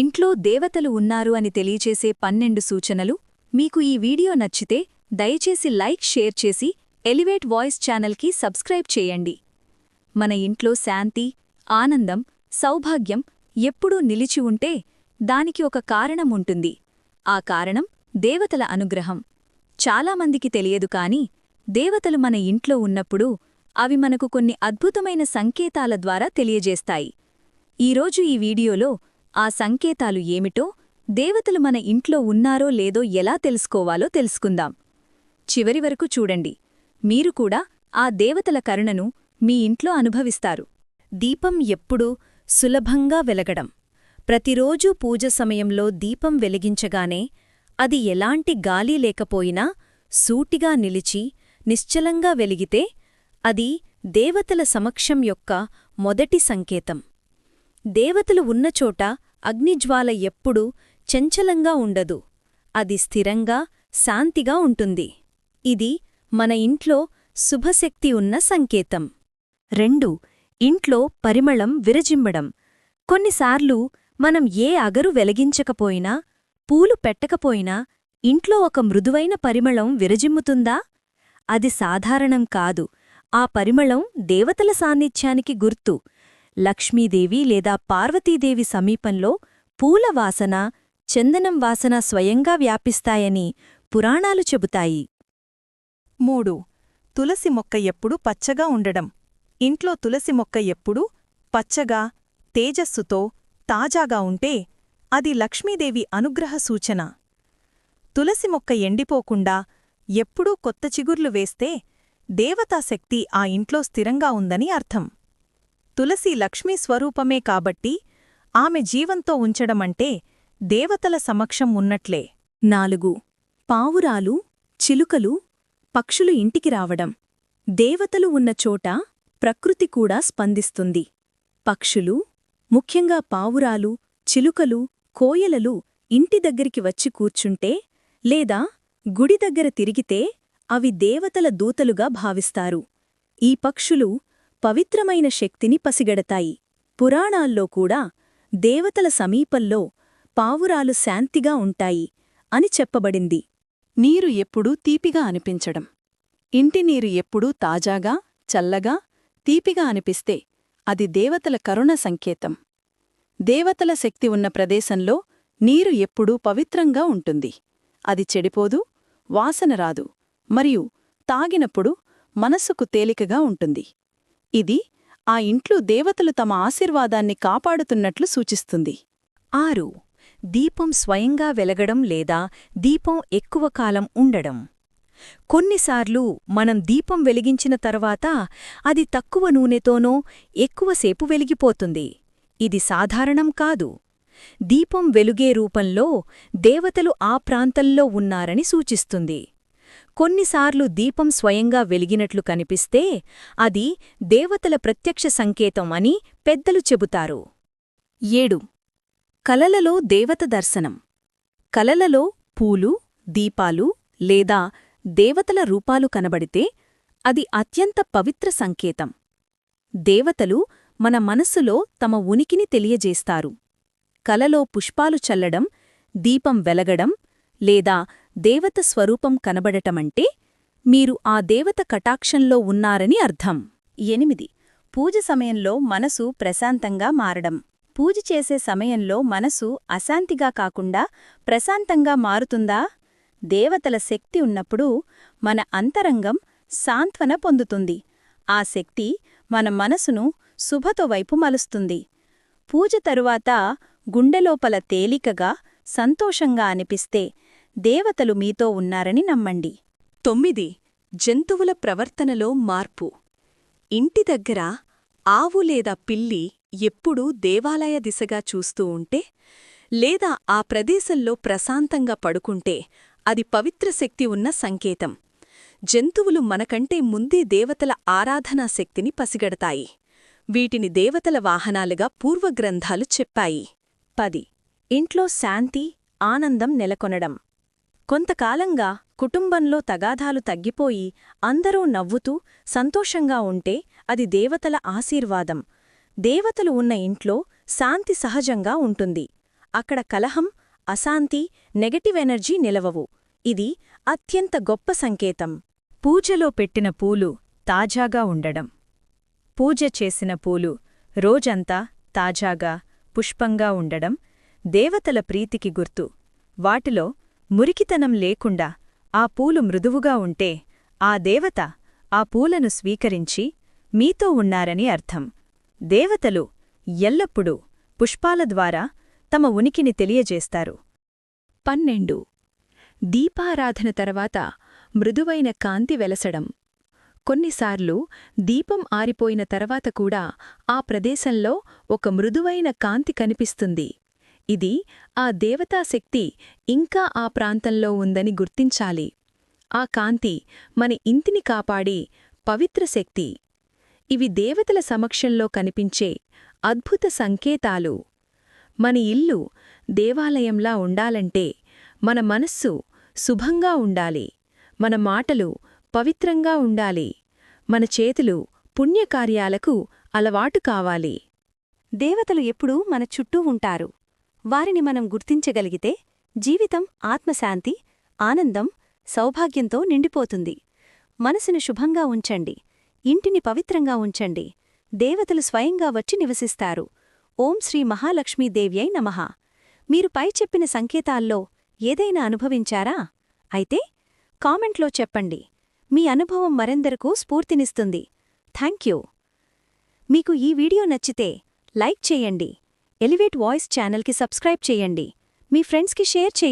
ఇంట్లో దేవతలు ఉన్నారు అని తెలియచేసే పన్నెండు సూచనలు. మీకు ఈ వీడియో నచ్చితే దయచేసి లైక్ షేర్ చేసి ఎలివేట్ వాయిస్ ఛానల్కి సబ్స్క్రైబ్ చేయండి. మన ఇంట్లో శాంతి ఆనందం సౌభాగ్యం ఎప్పుడూ నిలిచి ఉంటే దానికి ఒక కారణం ఉంటుంది. ఆ కారణం దేవతల అనుగ్రహం. చాలామందికి తెలియదు కాని దేవతలు మన ఇంట్లో ఉన్నప్పుడు అవి మనకు కొన్ని అద్భుతమైన సంకేతాల ద్వారా తెలియజేస్తాయి. ఈరోజు ఈ వీడియోలో ఆ సంకేతాలు ఏమిటో దేవతలు మన ఇంట్లో ఉన్నారో లేదో ఎలా తెలుసుకోవాలో తెలుసుకుందాం. చివరి వరకు చూడండి. మీరు కూడా ఆ దేవతల కరుణను మీ ఇంట్లో అనుభవిస్తారు. దీపం ఎప్పుడూ సులభంగా వెలగడం. ప్రతిరోజూ పూజ సమయంలో దీపం వెలిగించగానే అది ఎలాంటి గాలి లేకపోయినా సూటిగా నిలిచి నిశ్చలంగా వెలిగితే అది దేవతల సమక్షం యొక్క మొదటి సంకేతం. దేవతలు ఉన్నచోట అగ్నిజ్వాల ఎప్పుడూ చంచలంగా ఉండదు. అది స్థిరంగా శాంతిగా ఉంటుంది. ఇది మన ఇంట్లో శుభశక్తి ఉన్న సంకేతం. రెండు ఇంట్లో పరిమళం విరజిమ్మడం. కొన్నిసార్లు మనం ఏ అగరు వెలిగించకపోయినా పూలు పెట్టకపోయినా ఇంట్లో ఒక మృదువైన పరిమళం విరజిమ్ముతుందా? అది సాధారణం కాదు. ఆ పరిమళం దేవతల సాన్నిధ్యానికి గుర్తు. లక్ష్మీదేవి లేదా పార్వతీదేవి సమీపంలో పూల వాసన చందనం వాసన స్వయంగా వ్యాపిస్తాయని పురాణాలు చెబుతాయి. మూడు. తులసి మొక్క ఎప్పుడూ పచ్చగా ఉండడం. ఇంట్లో తులసి మొక్క ఎప్పుడూ పచ్చగా తేజస్సుతో తాజాగా ఉంటే అది లక్ష్మీదేవి అనుగ్రహ సూచన. తులసి మొక్క ఎండిపోకుండా ఎప్పుడూ కొత్త చిగుర్లు వేస్తే దేవతాశక్తి ఆ ఇంట్లో స్థిరంగా ఉందని అర్థం. తులసి లక్ష్మీ స్వరూపమే కాబట్టి ఆమె జీవంతో ఉంచడమంటే దేవతల సమక్షం ఉన్నట్లే. నాలుగు. పావురాలు చిలుకలు పక్షులు ఇంటికి రావడం. దేవతలు ఉన్న చోట ప్రకృతి కూడా స్పందిస్తుంది. పక్షులు ముఖ్యంగా పావురాలు చిలుకలు కోయలలు ఇంటి దగ్గరికి వచ్చి కూర్చుంటే లేదా గుడి దగ్గర తిరిగితే అవి దేవతల దూతలుగా భావిస్తారు. ఈ పక్షులు పవిత్రమైన శక్తిని పసిగడతాయి. పురాణాల్లో కూడా దేవతల సమీపంలో పావురాలు శాంతిగా ఉంటాయి అని చెప్పబడింది. నీరు ఎప్పుడూ తీపిగా అనిపించడం. ఇంటి నీరు ఎప్పుడూ తాజాగా చల్లగా తీపిగా అనిపిస్తే అది దేవతల కరుణ సంకేతం. దేవతల శక్తి ఉన్న ప్రదేశంలో నీరు ఎప్పుడూ పవిత్రంగా ఉంటుంది. అది చెడిపోదు వాసన రాదు మరియు తాగినప్పుడు మనస్సుకు తేలికగా ఉంటుంది. ఇది ఆ ఇంట్లో దేవతలు తమ ఆశీర్వాదాన్ని కాపాడుతున్నట్లు సూచిస్తుంది. ఆరు. దీపం స్వయంగా వెలగడం లేదా దీపం ఎక్కువ కాలం ఉండడం. కొన్నిసార్లు మనం దీపం వెలిగించిన తర్వాత అది తక్కువ నూనెతోనో ఎక్కువసేపు వెలిగిపోతుంది. ఇది సాధారణం కాదు. దీపం వెలుగే రూపంలో దేవతలు ఆ ప్రాంతంలో ఉన్నారని సూచిస్తుంది. కొన్నిసార్లు దీపం స్వయంగా వెలిగినట్లు కనిపిస్తే అది దేవతల ప్రత్యక్ష సంకేతం అని పెద్దలు చెబుతారు. ఏడు. కలలలో దేవత దర్శనం. కలలలో పూలు దీపాలు లేదా దేవతల రూపాలు కనబడితే అది అత్యంత పవిత్ర సంకేతం. దేవతలు మన మనస్సులో తమ ఉనికిని తెలియజేస్తారు. కలలో పుష్పాలు చల్లడం దీపం వెలగడం లేదా దేవత స్వరూపం కనబడటమంటే మీరు ఆ దేవత కటాక్షంలో ఉన్నారని అర్థం. ఎనిమిది. పూజ సమయంలో మనసు ప్రశాంతంగా మారడం. పూజ చేసే సమయంలో మనసు అశాంతిగా కాకుండా ప్రశాంతంగా మారుతుందా? దేవతల శక్తి ఉన్నప్పుడు మన అంతరంగం సాంత్వన పొందుతుంది. ఆ శక్తి మన మనసును శుభతో వైపు మలుస్తుంది. పూజ తరువాత గుండెలోపల తేలికగా సంతోషంగా అనిపిస్తే దేవతలు మీతో ఉన్నారని నమ్మండి. తొమ్మిది. జంతువుల ప్రవర్తనలో మార్పు. ఇంటి దగ్గర ఆవు లేదా పిల్లి ఎప్పుడూ దేవాలయ దిశగా చూస్తూ ఉంటే లేదా ఆ ప్రదేశంలో ప్రశాంతంగా పడుకుంటే అది పవిత్ర శక్తి ఉన్న సంకేతం. జంతువులు మనకంటే ముందే దేవతల ఆరాధనా శక్తిని పసిగడతాయి. వీటిని దేవతల వాహనాలుగా పూర్వగ్రంథాలు చెప్పాయి. పది. ఇంట్లో శాంతి ఆనందం నెలకొనడం. కొంతకాలంగా కుటుంబంలో తగాధాలు తగ్గిపోయి అందరూ నవ్వుతూ సంతోషంగా ఉంటే అది దేవతల ఆశీర్వాదం. దేవతలు ఉన్న ఇంట్లో శాంతి సహజంగా ఉంటుంది. అక్కడ కలహం అశాంతి నెగటివ్ ఎనర్జీ నిలవవు. ఇది అత్యంత గొప్ప సంకేతం. పూజలో పెట్టిన పూలు తాజాగా ఉండడం. పూజ చేసిన పూలు రోజంతా తాజాగా పుష్పంగా ఉండడం దేవతల ప్రీతికి గుర్తు. వాటిలో మురికితనం లేకుండా ఆ పూలు మృదువుగా ఉంటే ఆ దేవత ఆ పూలను స్వీకరించి మీతో ఉన్నారని అర్థం. దేవతలు ఎల్లప్పుడూ పుష్పాల ద్వారా తమ ఉనికిని తెలియజేస్తారు. పన్నెండు. దీపారాధన తర్వాత మృదువైన కాంతి వెలసడం. కొన్నిసార్లు దీపం ఆరిపోయిన తర్వాత కూడా ఆ ప్రదేశంలో ఒక మృదువైన కాంతి కనిపిస్తుంది. ఇది ఆ దేవతాశక్తి ఇంకా ఆ ప్రాంతంలో ఉందని గుర్తించాలి. ఆ కాంతి మన ఇంటిని కాపాడి పవిత్ర శక్తి. ఇవి దేవతల సమక్షంలో కనిపించే అద్భుత సంకేతాలు. మన ఇల్లు దేవాలయంలా ఉండాలంటే మన మనస్సు శుభంగా ఉండాలి. మన మాటలు పవిత్రంగా ఉండాలి. మన చేతులు పుణ్యకార్యాలకు అలవాటు కావాలి. దేవతలు ఎప్పుడూ మన చుట్టూ ఉంటారు. వారిని మనం గుర్తించగలిగితే జీవితం ఆత్మశాంతి ఆనందం సౌభాగ్యంతో నిండిపోతుంది. మనసును శుభంగా ఉంచండి. ఇంటిని పవిత్రంగా ఉంచండి. దేవతలు స్వయంగా వచ్చి నివసిస్తారు. ఓం శ్రీ మహాలక్ష్మీదేవ్యై నమః. మీరు పై చెప్పిన సంకేతాల్లో ఏదైనా అనుభవించారా? అయితే కామెంట్లో చెప్పండి. మీ అనుభవం మరెందరకు స్ఫూర్తినిస్తుంది. థ్యాంక్యూ మీకు ఈ వీడియో నచ్చితే లైక్ చేయండి. ఎలివేట్ వాయిస్ ఛానల్కి సబ్స్క్రైబ్ చేయండి. మీ ఫ్రెండ్స్కి షేర్ చేయండి.